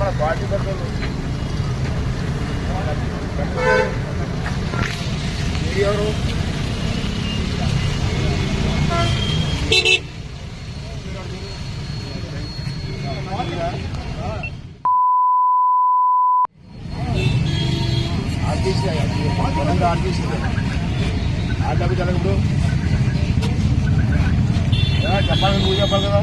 మన పార్టీ పెద్దలు ఎవరు ఆర్టీసీ ఆర్టీసీ ఆర్టీసీ జరగదు చెప్పాలి నువ్వు చెప్పాలి కదా?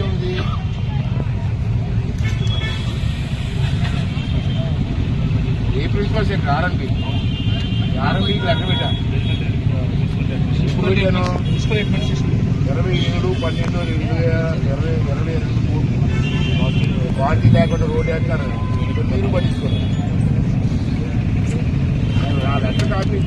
మరి మీరు ఇంజనీర్ ఇంజనీర్ ఏ ప్రిన్సిపల్ సార్ లెక్క పెట్టా. ఇప్పుడు నేను ఇరవై ఏడు పన్నెండు రెండు వేల ఇరవై ఇరవై ఎనిమిది పార్టీ లేకుండా రోడ్డు వేస్తారు ఇప్పుడు మీరు పట్టించుకోండి నా లెక్క కాపీ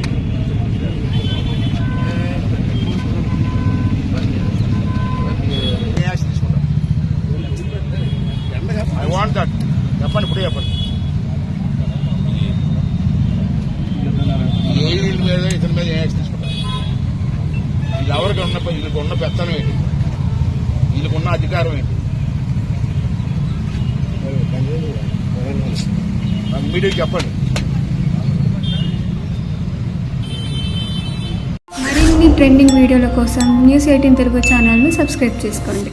చెప్పండి ఇప్పుడే చెప్పండి ఏ వీళ్ళ మీద ఇతని మీద ఏ యాక్షన్ తీసుకుంటారు? ఇది ఎవరికి ఉన్న వీళ్ళకి ఉన్న పెత్తనం ఏంటి? వీళ్ళకి ఉన్న అధికారం ఏంటి? నాకు మీడియాకి చెప్పండి. మరిన్ని ట్రెండింగ్ వీడియోల కోసం న్యూస్ ఎయిటీన్ తెలుగు ఛానల్ను సబ్స్క్రైబ్ చేసుకోండి.